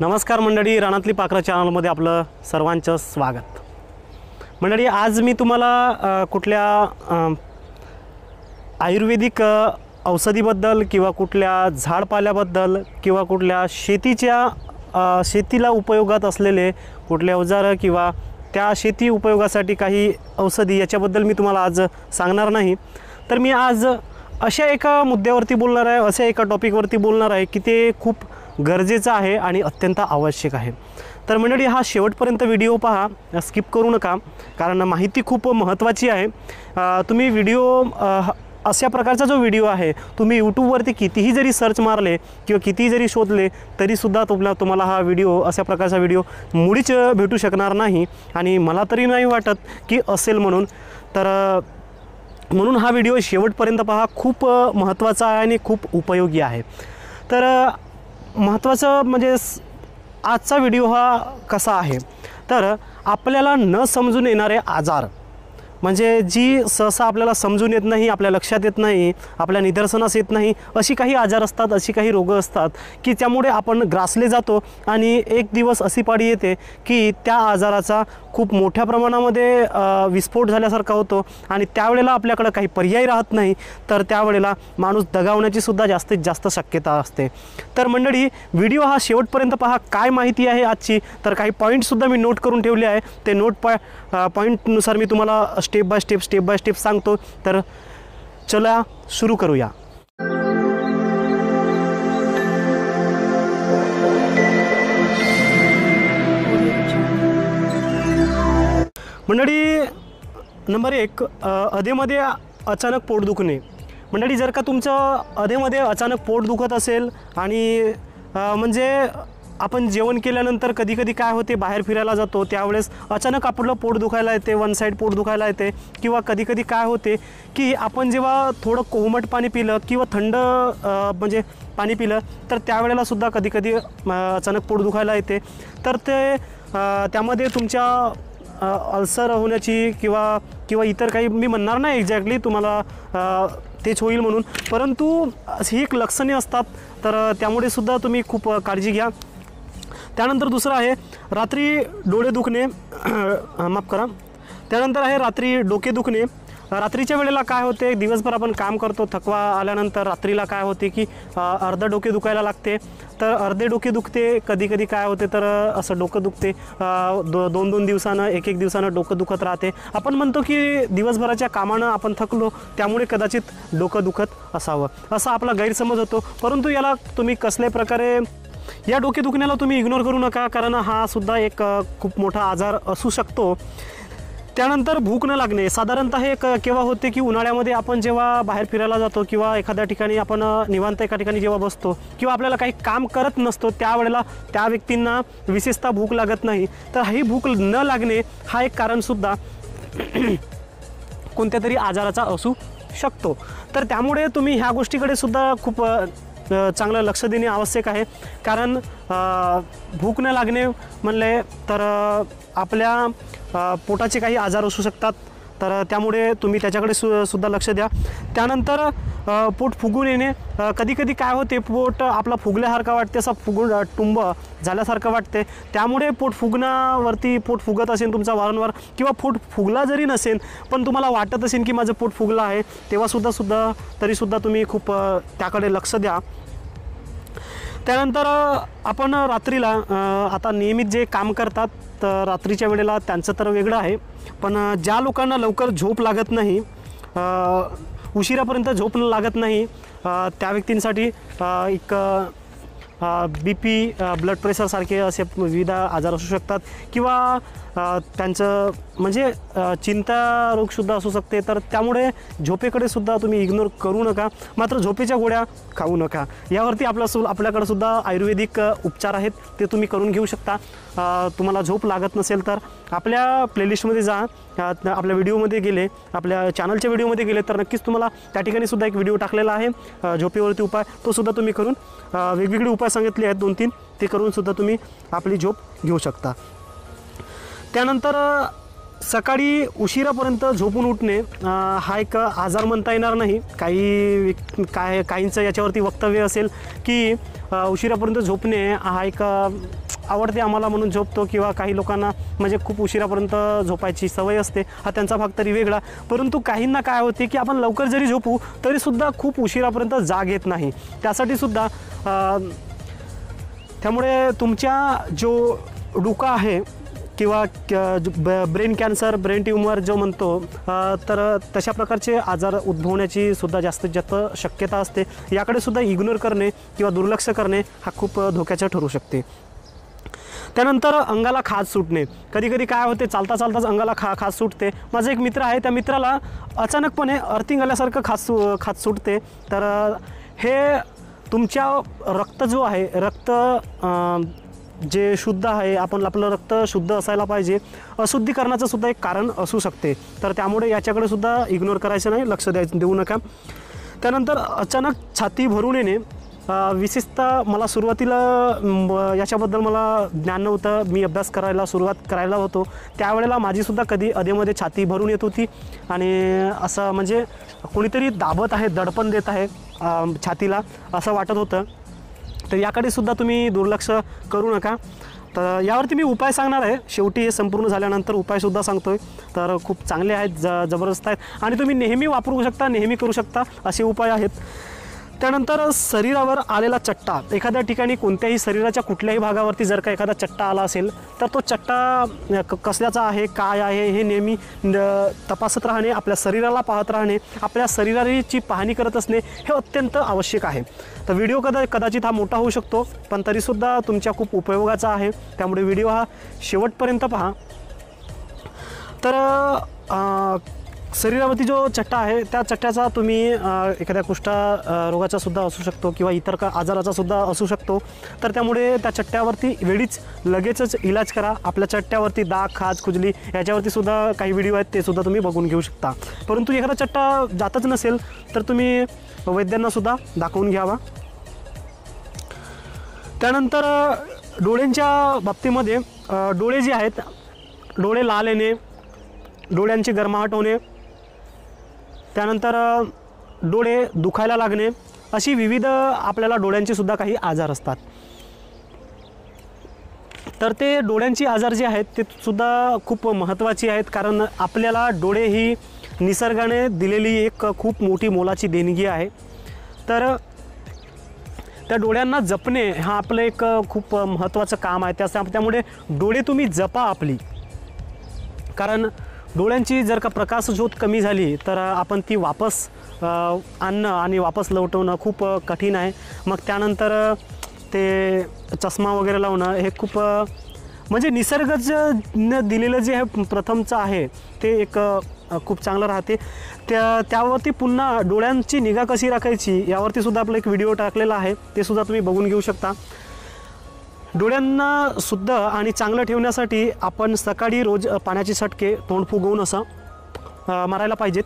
नमस्कार मंडळी रानातली पाखरं चॅनलमध्ये आपलं सर्वांचं स्वागत. मंडळी आज मी तुम्हाला कुठल्या आयुर्वेदिक औषधीबद्दल किंवा कुठल्या झाडपाल्याबद्दल किंवा कुठल्या शेतीच्या शेतीला उपयोगात असलेले कुठले अवजारं किंवा त्या शेती उपयोगासाठी काही औषधी याच्याबद्दल मी तुम्हाला आज सांगणार नाही. तर मी आज अशा एका मुद्द्यावरती बोलणार आहे अशा एका टॉपिकवरती बोलणार आहे की ते खूप गरजेचं आहे आणि अत्यंत आवश्यक आहे. तर मंडळी हा शेवटपर्यंत व्हिडिओ पहा. स्किप करू नका कारण माहिती खूप महत्त्वाची आहे. तुम्ही व्हिडिओ अशा प्रकारचा जो व्हिडिओ आहे तुम्ही यूट्यूबवरती कितीही जरी सर्च मारले किंवा कितीही जरी शोधले तरीसुद्धा तुम्हाला तुम्हाला हा व्हिडिओ अशा प्रकारचा व्हिडिओ मुळीच भेटू शकणार नाही. आणि मला तरी नाही वाटत की असेल म्हणून. तर म्हणून हा व्हिडिओ शेवटपर्यंत पहा. खूप महत्त्वाचा आहे आणि खूप उपयोगी आहे. तर महत्त्वाचं म्हणजे आजचा व्हिडिओ हा कसा आहे? तर आपल्याला न समजून येणारे आजार. म्हणजे जी सहसा आपल्याला समजून येत नाही आपल्या लक्षात येत नाही आपल्या निदर्शनास येत नाही अशी काही आजार असतात अशी काही रोगं असतात की त्यामुळे आपण ग्रासले जातो आणि एक दिवस अशी पाळी येते की त्या आजाराचा खूप मोठ्या प्रमाणामध्ये विस्फोट झाल्यासारखा होतो आणि त्यावेळेला आपल्याकडं काही पर्याय राहत नाही तर त्यावेळेला माणूस दगावण्याची सुद्धा जास्तीत जास्त शक्यता असते. तर मंडळी व्हिडिओ हा शेवटपर्यंत पहा काय माहिती आहे आजची? तर काही पॉईंटसुद्धा मी नोट करून ठेवले आहे. ते नोट पॉ पॉईंटनुसार मी तुम्हाला step by step step by step सांगतो तर चला सुरू करूया. मंडळी नंबर एक अधेमध्ये अचानक पोट दुखणे. मंडळी जर का तुमचं अधेमध्ये अचानक पोट दुखत असेल आणि म्हणजे आपण जेवण केल्यानंतर कधी कधी काय होते? बाहेर फिरायला जातो. त्यावेळेस अचानक आपलं पोट दुखायला येते वन साईड पोट दुखायला येते. किंवा कधी कधी काय होते की आपण जेव्हा थोडं कोमट पाणी पिलं किंवा थंड म्हणजे पाणी पिलं तर त्यावेळेला सुद्धा कधी कधी अचानक पोट दुखायला येते. तर ते त्यामध्ये तुमच्या अल्सर होण्याची किंवा किंवा इतर काही मी म्हणणार नाही एक्झॅक्टली तुम्हाला तेच होईल म्हणून. परंतु ही एक लक्षणे असतात. तर त्यामुळे सुद्धा तुम्ही खूप काळजी घ्या. त्यानंतर दुसरं आहे रात्री डोळे दुखणे माफ करा. त्यानंतर आहे रात्री डोके दुखणे. रात्रीच्या वेळेला काय होते दिवसभर आपण काम करतो थकवा आल्यानंतर रात्रीला काय होते की अर्धं डोके दुखायला लागते. तर अर्धे डोके दुखते कधी कधी काय होते तर असं डोकं दुखते. दो दोन दोन दिवसानं एक एक दिवसानं डोकं दुखत राहते. आपण म्हणतो की दिवसभराच्या कामानं आपण थकलो त्यामुळे कदाचित डोकं दुखत असावं. असा आपला गैरसमज होतो. परंतु याला तुम्ही कसल्या प्रकारे या डोके दुखण्याला तुम्ही इग्नोर करू नका कारण हा सुद्धा एक खूप मोठा आजार असू शकतो. त्यानंतर भूक न लागणे. साधारणतः हे केव्हा होते की उन्हाळ्यामध्ये आपण जेव्हा बाहेर फिरायला जातो किंवा एखाद्या ठिकाणी आपण निवांत एका ठिकाणी जेव्हा बसतो किंवा आपल्याला काही काम करत नसतो त्यावेळेला त्या व्यक्तींना विशेषतः भूक लागत नाही. तर ही भूक न लागणे हा एक कारणसुद्धा कोणत्या तरी आजाराचा असू शकतो. तर त्यामुळे तुम्ही ह्या गोष्टीकडे सुद्धा खूप चांगलं लक्ष देणे आवश्यक आहे. कारण भूक न लागणे म्हणले तर आपल्या पोटाचे काही आजार असू शकतात. तर त्यामुळे तुम्ही त्याच्याकडे सु सुद्धा लक्ष द्या. त्यानंतर पोट फुगून येणे कधी कधी काय होते पोट आपला फुगल्यासारखा वाटते असं फुगून टुंब झाल्यासारखं वाटते. त्यामुळे पोट फुगण्यावरती पोट फुगत असेल तुमचा वारंवार किंवा पोट फुगला जरी नसेल पण तुम्हाला वाटत असेल की माझं पोट फुगलं आहे तेव्हासुद्धा सुद्धा तरीसुद्धा तुम्ही खूप त्याकडे लक्ष द्या. त्यानंतर आपण रात्रीला आता नियमित जे काम करतात तर रात्रीच्या वेळेला त्यांचं तर वेगळं आहे. पण ज्या लोकांना लवकर झोप लागत नाही उशिरापर्यंत झोप लागत नाही त्या व्यक्तींसाठी एक बी पी ब्लड प्रेशरसारखे असे विविध आजार असू शकतात किंवा त्यांचं म्हणजे चिंता रोगसुद्धा असू शकते. तर त्यामुळे झोपेकडे सुद्धा तुम्ही इग्नोर करू नका. मात्र झोपेच्या गोळ्या खाऊ नका. यावरती आपल्या सु आपल्याकडं सुद्धा आयुर्वेदिक उपचार आहेत. ते तुम्ही करून घेऊ शकता. तुम्हाला झोप लागत नसेल तर आपल्या प्लेलिस्टमध्ये जा. आपल्या व्हिडिओमध्ये गेले. आपल्या चॅनलच्या व्हिडिओमध्ये गेले तर नक्कीच तुम्हाला त्या ठिकाणी सुद्धा एक व्हिडिओ टाकलेला आहे. झोपेवरती उपाय. तो सुद्धा तुम्ही करून वेगवेगळे उपाय सांगितले आहेत दोन तीन ते करून सुद्धा तुम्ही आपली झोप घेऊ शकता. त्यानंतर सकाळी उशिरापर्यंत झोपून उठणे हा एक आजार म्हणता येणार नाही. काही व्यक्- काय काहींचं याच्यावरती वक्तव्य असेल की उशिरापर्यंत झोपणे हा एक आवडते आम्हाला म्हणून झोपतो किंवा काही लोकांना म्हणजे खूप उशिरापर्यंत झोपायची सवय असते हा त्यांचा भाग तरी वेगळा. परंतु काहींना काय होते की आपण लवकर जरी झोपू तरीसुद्धा खूप उशिरापर्यंत जाग येत नाही. त्यासाठी सुद्धा त्यामुळे तुमच्या जो डुका आहे किंवा ब- ब्रेन कॅन्सर ब्रेन ट्युमर जो म्हणतो तर तशा प्रकारचे आजार उद्भवण्याची सुद्धा जास्तीत जास्त शक्यता असते. याकडे सुद्धा इग्नोर करणे किंवा दुर्लक्ष करणे हा खूप धोक्याचं ठरू शकते. त्यानंतर अंगाला खाज सुटणे. कधी कधी काय होते चालता चालताच अंगाला खा खाज सुटते. माझा एक मित्र आहे त्या मित्राला अचानकपणे अर्थिंग आल्यासारखं खाज सु खाज सुटते. तर हे तुमच्या रक्त जो आहे रक्त जे शुद्ध आहे आपण आपलं रक्त शुद्ध असायला पाहिजे. अशुद्धीकरणाचं सुद्धा एक कारण असू शकते. तर त्यामुळे याच्याकडे सुद्धा इग्नोर करायचं नाही लक्ष द्यायचं देऊ नका. त्यानंतर अचानक छाती भरून येणे विशेषतः मला सुरुवातीला याच्याबद्दल मला ज्ञान नव्हतं. मी अभ्यास करायला सुरुवात करायला होतो. त्यावेळेला माझीसुद्धा कधी अधेमध्ये छाती भरून येत होती. आणि असं म्हणजे कोणीतरी दाबत आहे दडपण देत आहे छातीला असं वाटत होतं. तर याकडे सुद्धा तुम्ही दुर्लक्ष करू नका. तर यावरती मी उपाय सांगणार आहे. शेवटी हे संपूर्ण झाल्यानंतर उपायसुद्धा सांगतोय. तर खूप चांगले आहेत ज जबरदस्त आहेत. आणि तुम्ही नेहमी वापरू शकता नेहमी करू शकता असे उपाय आहेत. त्यानंतर शरीरावर आलेला चट्टा. एखाद्या ठिकाणी कोणत्याही शरीराच्या कुठल्याही भागावरती जर का एखादा चट्टा आला असेल तर तो चट्टा क कसल्याचा आहे काय आहे हे नेहमी तपासत राहणे आपल्या शरीराला पाहत राहणे आपल्या शरीराची पाहणी करत असणे हे अत्यंत आवश्यक आहे. तर व्हिडिओ कदा कदाचित हा मोठा होऊ शकतो पण तरीसुद्धा तुमच्या खूप उपयोगाचा आहे. त्यामुळे व्हिडिओ हा शेवटपर्यंत पहा. तर शरीरावरती जो चट्टा आहे त्या चट्ट्याचा तुम्ही एखाद्या कुष्ठा रोगाचा सुद्धा असू शकतो किंवा इतर का आजाराचा सुद्धा असू शकतो. तर त्यामुळे त्या चट्ट्यावरती वेळीच लगेचच इलाज करा. आपल्या चट्ट्यावरती दाग खाज खुजली याच्यावरती सुद्धा काही व्हिडिओ आहेत ते सुद्धा तुम्ही बघून घेऊ शकता. परंतु एखादा चट्टा जातच नसेल तर तुम्ही वैद्यांना सुद्धा दाखवून घ्यावा. त्यानंतर डोळ्यांच्या बाबतीमध्ये डोळे जे आहेत डोळे लाल येणे डोळ्यांची गरमाहट होणे त्यानंतर डोळे दुखायला लागणे अशी विविध आपल्याला डोळ्यांचे सुद्धा काही आजार असतात. तर ते डोळ्यांची आजार जे आहेत ते सुद्धा खूप महत्त्वाची आहेत कारण आपल्याला डोळे ही निसर्गाने दिलेली एक खूप मोठी मोलाची देणगी आहे. तर त्या डोळ्यांना जपणे हा आपलं एक खूप महत्त्वाचं काम आहे. त्या त्यामुळे डोळे तुम्ही जपा आपली. कारण डोळ्यांची जर का प्रकाशज्योत कमी झाली तर आपण ती वापस आणणं आणि वापस लवटवणं खूप कठीण आहे. मग त्यानंतर ते चष्मा वगैरे लावणं हे खूप म्हणजे निसर्गाचं दिलेलं जे हे प्रथमचं आहे ते एक खूप चांगलं राहते. त्या त्यावरती पुन्हा डोळ्यांची निगा कशी राखायची यावरती सुद्धा आपला एक व्हिडिओ टाकलेला आहे ते सुद्धा तुम्ही बघून घेऊ शकता. डोळ्यांना शुद्ध आणि चांगलं ठेवण्यासाठी आपण सकाळी रोज पाण्याचे सटके तोंड फुगवून असं मारायला पाहिजेत.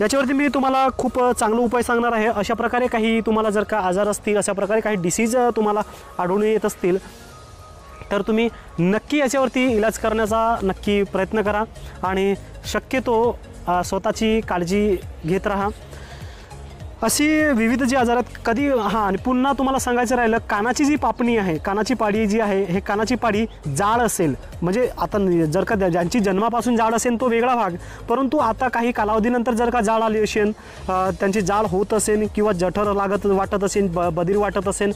याच्यावरती मी तुम्हाला खूप चांगला उपाय सांगणार आहे. अशा प्रकारे काही तुम्हाला जर का आजार असतील अशा प्रकारे काही डिसीज तुम्हाला आढळून येत असतील तर तुम्ही नक्की याच्यावरती इलाज करण्याचा नक्की प्रयत्न करा आणि शक्यतो स्वतःची काळजी घेत राहा. अशी विविध जी आजार कधी हां आणि पुन्हा तुम्हाला सांगायचं राहिलं कानाची जी पापणी आहे कानाची पाडी जी आहे हे कानाची पाडी जाड असेल. म्हणजे आता जर का ज्यांची जन्मापासून जाड असेल तो वेगळा भाग. परंतु आता काही कालावधीनंतर जर का जाड आली असेल त्यांची जाड होत असेल किंवा जठर लागत वाटत असेल ब बधीर वाटत असेल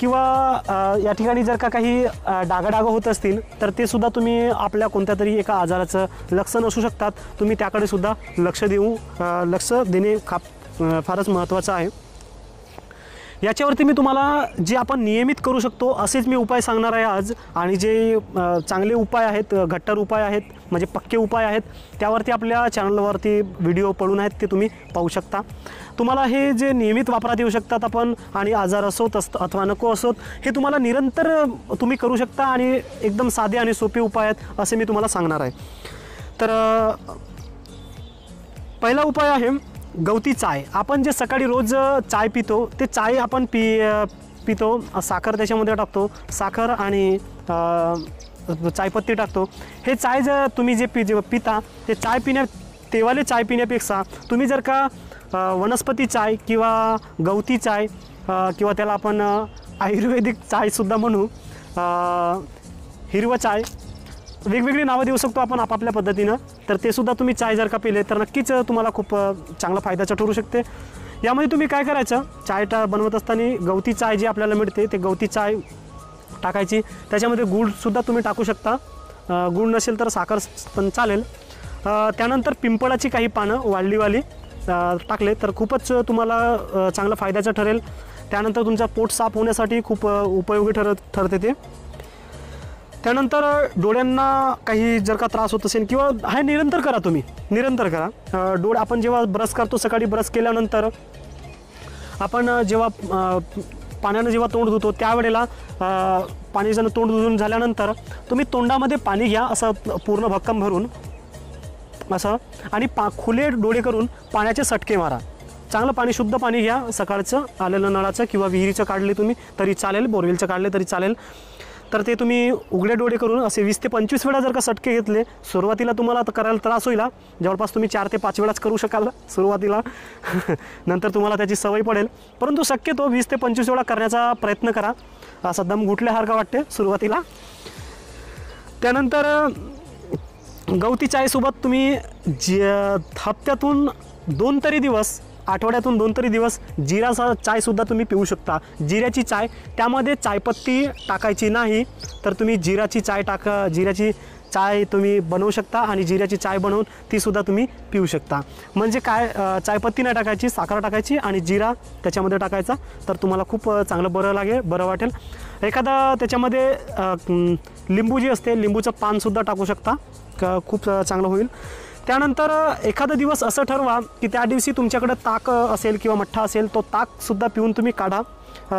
किंवा या ठिकाणी जर का काही अ, डागाडागं होत असतील तर ते सुद्धा तुम्ही आपल्या कोणत्या तरी एका आजाराचं लक्षण असू शकतात. तुम्ही त्याकडे सुद्धा लक्ष देऊ लक्ष देणे खाप फारच महत्त्वाचं आहे. याच्यावरती मी तुम्हाला जे आपण नियमित करू शकतो असेच मी उपाय सांगणार आहे आज. आणि जे चांगले उपाय आहेत घट्टर उपाय आहेत म्हणजे पक्के उपाय आहेत त्यावरती आपल्या चॅनलवरती व्हिडिओ पडून आहेत ते तुम्ही पाहू शकता. तुम्हाला हे जे नियमित वापरात येऊ शकतात आपण आणि आजार असोत असत अथवा नको असोत हे तुम्हाला निरंतर तुम्ही करू शकता आणि एकदम साधे आणि सोपे उपाय आहेत असे मी तुम्हाला सांगणार आहे. तर पहिला उपाय आहे गवती चाय. आपण जे सकाळी रोज चाय पितो ते चाय आपण पी पितो साखर त्याच्यामध्ये टाकतो साखर आणि चायपत्ती टाकतो. हे चाय जर तुम्ही जे पि जे पिता ते चाय पिण्या तेवाले चाय पिण्यापेक्षा तुम्ही जर का वनस्पती चाय किंवा गवती चाय किंवा त्याला आपण आयुर्वेदिक चायसुद्धा म्हणू हिरवं चाय वेगवेगळी नावं देऊ शकतो आपण आपापल्या पद्धतीनं. तर ते सुद्धा तुम्ही चाय जर का पिले तर नक्कीच तुम्हाला खूप चांगला फायद्याचं ठरू शकते. यामध्ये तुम्ही काय करायचं चाय टा बनवत असताना गवती चाय जी आपल्याला मिळते ते गवती चाय टाकायची. त्याच्यामध्ये गूळसुद्धा तुम्ही टाकू शकता. गूळ नसेल तर साखर पण चालेल. त्यानंतर पिंपळाची काही पानं वाळलीवाली टाकले तर खूपच तुम्हाला चांगलं फायद्याचं ठरेल. त्यानंतर तुमचा पोट साफ होण्यासाठी खूप उपयोगी ठरत ठरते ते. त्यानंतर डोळ्यांना काही जर का त्रास होत असेल किंवा हे निरंतर करा तुम्ही. निरंतर करा. डोळ डोळे आपण जेव्हा ब्रश करतो सकाळी ब्रश केल्यानंतर आपण जेव्हा पाण्यानं जेव्हा तोंड धुतो त्यावेळेला पाणी जण तोंड धुवून झाल्यानंतर तुम्ही तोंडामध्ये पाणी घ्या असं पूर्ण भक्कम भरून. असं. आणि पा खुले डोळे करून पाण्याचे सटके मारा. चांगलं पाणी शुद्ध पाणी घ्या. सकाळचं आलेलं नळाचं किंवा विहिरीचं काढले तुम्ही तरी चालेल. बोरवेलचं काढले तरी चालेल. तर ते तुम्ही उघडे डोळे करून असे वीस ते पंचवीस वेळा जर का सटके घेतले सुरुवातीला तुम्हाला करायला त्रास होईल जवळपास तुम्ही चार ते पाच वेळाच करू शकाल सुरुवातीला. नंतर तुम्हाला त्याची सवय पडेल. परंतु शक्यतो वीस ते पंचवीस वेळा करण्याचा प्रयत्न करा. असा दम घुटल्यासारखा वाटते सुरुवातीला. त्यानंतर गवती चायसोबत तुम्ही जी हप्त्यातून दोन तरी दिवस आठवड्यातून दोन तरी दिवस जिराचा चायसुद्धा तुम्ही पिऊ शकता. जिऱ्याची चाय त्यामध्ये चायपत्ती टाकायची नाही तर तुम्ही जिराची चाय टाका जिऱ्याची चाय तुम्ही बनवू शकता आणि जिऱ्याची चाय बनवून तीसुद्धा तुम्ही पिऊ शकता. म्हणजे काय चायपत्ती नाही टाकायची साखर टाकायची आणि जिरा त्याच्यामध्ये टाकायचा तर तुम्हाला खूप चांगलं बरं लागेल बरं वाटेल. एखादा त्याच्यामध्ये लिंबू जी असते लिंबूचं पानसुद्धा टाकू शकता क- खूप चांगलं होईल. त्यानंतर एखादा दिवस असं ठरवा की त्या दिवशी तुमच्याकडं ताक असेल किंवा मठ्ठा असेल तो ताकसुद्धा पिऊन तुम्ही काढा.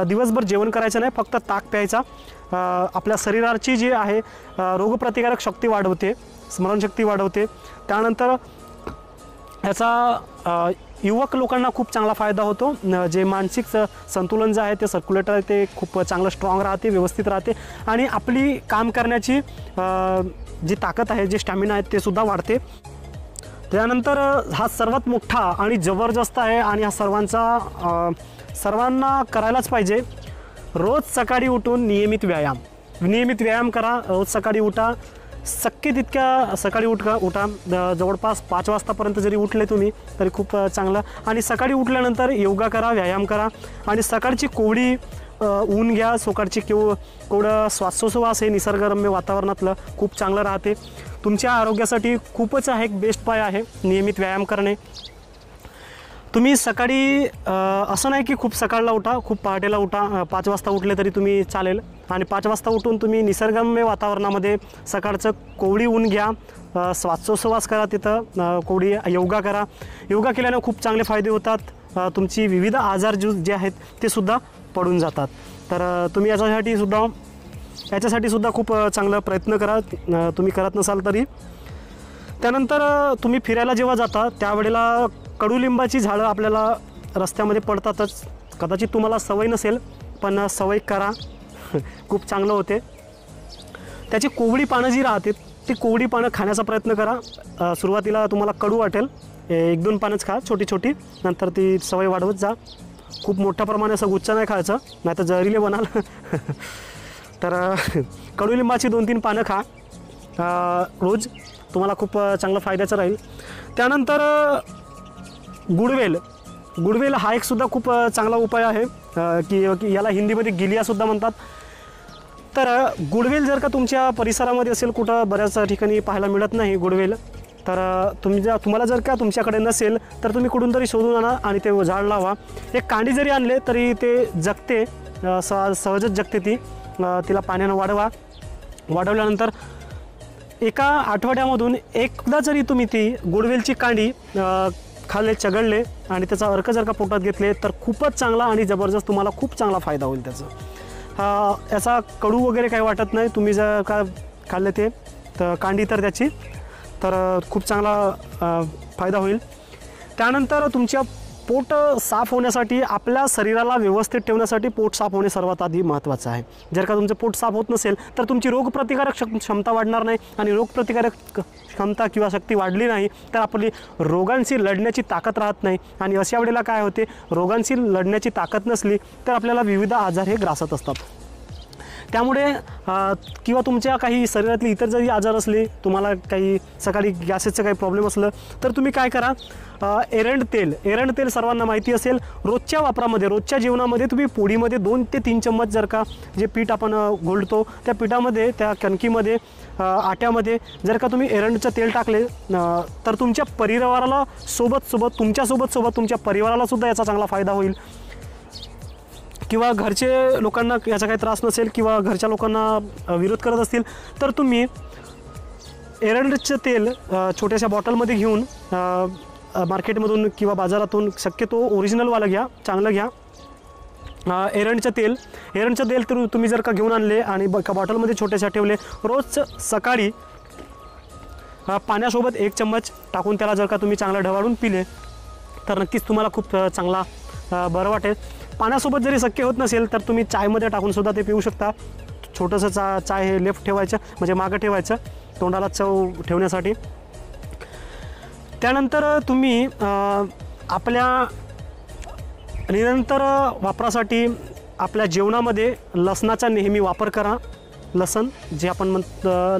दिवसभर जेवण करायचं नाही फक्त ताक प्यायचा. आपल्या शरीराची जी आहे रोगप्रतिकारक शक्ती वाढवते स्मरणशक्ती वाढवते. त्यानंतर याचा युवक लोकांना खूप चांगला फायदा होतो. जे मानसिक स- संतुलन जे आहे ते सर्क्युलेटर ते खूप चांगलं स्ट्रॉंग राहते व्यवस्थित राहते. आणि आपली काम करण्याची जी ताकद आहे जे स्टॅमिना आहे ते सुद्धा वाढते. त्यानंतर हा सर्वात मोठा आणि जबरदस्त आहे आणि हा सर्वांचा सर्वांना करायलाच पाहिजे. रोज सकाळी उठून नियमित व्यायाम. नियमित व्यायाम करा रोज सकाळी उठा. शक्य तितक्या सकाळी उठ. उठा जवळपास पाच वाजतापर्यंत जरी उठले तुम्ही तरी खूप चांगलं. आणि सकाळी उठल्यानंतर योगा करा व्यायाम करा. आणि सकाळची कोवळी ऊन घ्या. सकाळची किंवा कोवडं श्वासोश्वास हे निसर्गरम्य वातावरणातलं खूप चांगलं राहते. तुमच्या आरोग्यासाठी खूपच हा एक बेस्ट पाय आहे नियमित व्यायाम करणे. तुम्ही सकाळी असं नाही की खूप सकाळला उठा खूप पहाटेला उठा पाच वाजता उठले तरी तुम्ही चालेल. आणि पाच वाजता उठून तुम्ही निसर्गम्य वातावरणामध्ये सकाळचं कोवळी ऊन घ्या अ, श्वासोश्वास करा तिथं कोवळी कोवडी योगा करा. योगा केल्यानं खूप चांगले फायदे होतात. तुमची विविध आजार जो जे आहेत ते सुद्धा पडून जातात. तर तुम्ही याच्यासाठी सुद्धा याच्यासाठी सुद्धा खूप चांगला प्रयत्न करा. तुम्ही करत नसाल तरी. त्यानंतर तुम्ही फिरायला जेव्हा जाता त्यावेळेला कडुलिंबाची झाडं आपल्याला रस्त्यामध्ये पडतातच. कदाचित तुम्हाला सवय नसेल पण सवय करा. खूप चांगलं होते. त्याची कोवळी पानं जी राहते ती कोवळी पानं खाण्याचा प्रयत्न करा. सुरुवातीला तुम्हाला कडू वाटेल. एक दोन पानंच खा छोटी छोटी. नंतर ती सवय वाढवत जा. खूप मोठ्या प्रमाणे असं गुच्छ नाही खायचं नाही तर जहरीले बनाल. तर कडुलिंबाची दोन तीन पानं खा. रोज तुम्हाला खूप चांगलं फायद्याचं राहील. त्यानंतर गुडवेल. गुडवेल हा एक सुद्धा खूप चांगला उपाय आहे. की याला हिंदीमध्ये गिलियासुद्धा म्हणतात. तर गुडवेल जर का तुमच्या परिसरामध्ये असेल कुठं बऱ्याच ठिकाणी पाहायला मिळत नाही गुडवेल तर तुमच्या तुम्हाला जर का तुमच्याकडे नसेल तर तुम्ही कुठून तरी शोधून आणा आणि ते झाड लावा. एक कांडी जरी आणले तरी ते जगते. सहजच जगते ती. तिला पाण्यानं वाढवा. वाढवल्यानंतर एका आठवड्यामधून एकदा जरी तुम्ही ती गुडवेलची कांडी खाल्ले चगळले आणि त्याचा अर्क जर का पोटात घेतले तर खूपच चांगला आणि जबरदस्त तुम्हाला खूप चांगला फायदा होईल त्याचा. याचा कडू वगैरे काही वाटत नाही. तुम्ही जर का खाल्ले ते तर कांडी तर त्याची तर खूप चांगला फायदा होईल. त्यानंतर तुमच्या पोट साफ होण्यासाठी आपल्या शरीराला व्यवस्थित ठेवण्यासाठी पोट साफ होणे सर्वात आधी महत्त्वाचं आहे. जर का तुमचं पोट साफ होत नसेल तर तुमची रोगप्रतिकारक क्षमता वाढणार नाही आणि रोगप्रतिकारक क्षमता किंवा शक्ती वाढली नाही तर आपली रोगांशी लढण्याची ताकद राहत नाही. आणि अशा वेळेला काय होते? रोगांशी लढण्याची ताकद नसली तर आपल्याला विविध आजार हे ग्रासत असतात. त्यामुळे किंवा तुमच्या काही शरीरातले इतर जरी आजार असले तुम्हाला काही सकाळी गॅसेसचं काही प्रॉब्लेम असलं तर तुम्ही काय करा एरंड तेल एरंड तेल सर्वांना माहिती असेल रोजच्या वापरामध्ये रोजच्या जेवणामध्ये तुम्ही पोळीमध्ये दोन ते तीन चम्मच जर का जे पीठ आपण घोलतो घोळतो त्या पिठामध्ये त्या कणकीमध्ये आट्यामध्ये जर का तुम्ही एरंडचं तेल टाकले तर तुमच्या परिवाराला सोबत सोबत तुमच्यासोबत सोबत तुमच्या परिवारालासुद्धा याचा चांगला फायदा होईल. किंवा घरचे लोकांना याचा काही त्रास नसेल किंवा घरच्या लोकांना विरोध करत असतील तर तुम्ही एरंडचं तेल छोट्याशा बॉटलमध्ये घेऊन मार्केटमधून किंवा बाजारातून शक्यतो ओरिजिनलवालं घ्या चांगलं घ्या. एरंडचं तेल एरंडचं तेल तर तुम्ही जर का घेऊन आणले आणि ब- एका बॉटलमध्ये छोट्याशा ठेवले रोज सकाळी पाण्यासोबत एक चम्मच टाकून त्याला जर का तुम्ही चांगलं ढवाळून पिले तर नक्कीच तुम्हाला खूप चांगला बरं वाटेल. पाण्यासोबत जरी शक्य होत नसेल तर तुम्ही चायमध्ये टाकून सुद्धा ते पिऊ शकता. छोटंसं चा चाय हे लेफ्ट ठेवायचं म्हणजे मागं ठेवायचं तोंडाला चव ठेवण्यासाठी. त्यानंतर तुम्ही आपल्या निरंतर वापरासाठी आपल्या जेवणामध्ये लसणाचा नेहमी वापर करा. लसण जे आपण म्हण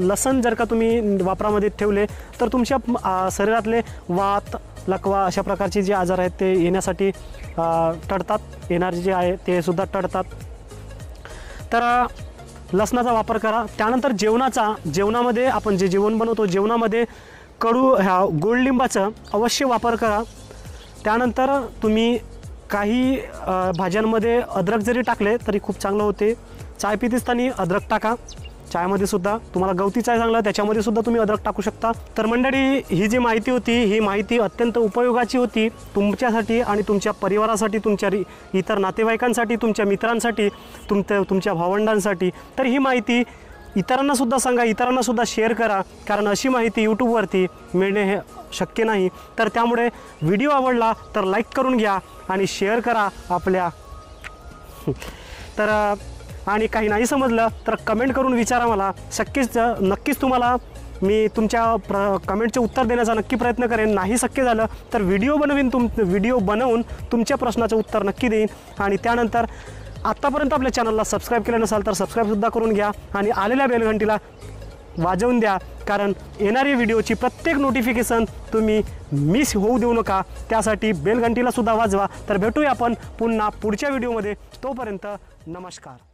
लसण जर का तुम्ही वापरामध्ये ठेवले तर तुमच्या शरीरातले वात लकवा अशा प्रकारचे जे आजार आहेत ते येण्यासाठी टळतात. येणारे जे आहे ते सुद्धा टळतात. तर लसणाचा वापर करा. त्यानंतर जेवणाचा जेवणामध्ये आपण जे जेवण बनवतो जेवणामध्ये कडू ह्या गोडलिंबाचा अवश्य वापर करा. त्यानंतर तुम्ही काही भाज्यांमध्ये अद्रक जरी टाकले तरी खूप चांगलं होते. चाय पित असताना अद्रक टाका. चायमध्ये सुद्धा तुम्हाला गवती चाय चांगलं त्याच्यामध्ये सुद्धा तुम्ही अद्रक टाकू शकता. तर मंडळी ही जी माहिती होती ही माहिती अत्यंत उपयोगाची होती. तुमच्यासाठी आणि तुमच्या परिवारासाठी तुमच्या इतर नातेवाईकांसाठी तुमच्या मित्रांसाठी तुमच्या तुमच्या भावंडांसाठी. तर ही माहिती इतरांनासुद्धा सांगा इतरांनासुद्धा शेअर करा. कारण अशी माहिती यूट्यूबवरती मिळणे हे शक्य नाही. तर त्यामुळे व्हिडिओ आवडला तर लाईक करून घ्या आणि शेअर करा आपल्या. तर आणि काही नाही समजलं तर कमेंट करून विचारा मला. शक्यच नक्कीच तुम्हाला मी तुमच्या प्र कमेंटचे उत्तर देण्याचा नक्की प्रयत्न करेन. नाही शक्य झालं तर व्हिडिओ बनवीन तुम व्हिडिओ बनवून तुमच्या प्रश्नाचं उत्तर नक्की देईन. आणि त्यानंतर आत्तापर्यंत आपल्या चॅनलला सबस्क्राईब केलं नसाल तर सबस्क्राईबसुद्धा करून घ्या आणि आलेल्या बेलघंटीला वाजवून द्या. कारण येणारी व्हिडिओची प्रत्येक नोटिफिकेशन तुम्ही मिस होऊ देऊ नका. त्यासाठी बेलघंटीलासुद्धा वाजवा. तर भेटूया आपण पुन्हा पुढच्या व्हिडिओमध्ये तोपर्यंत नमस्कार.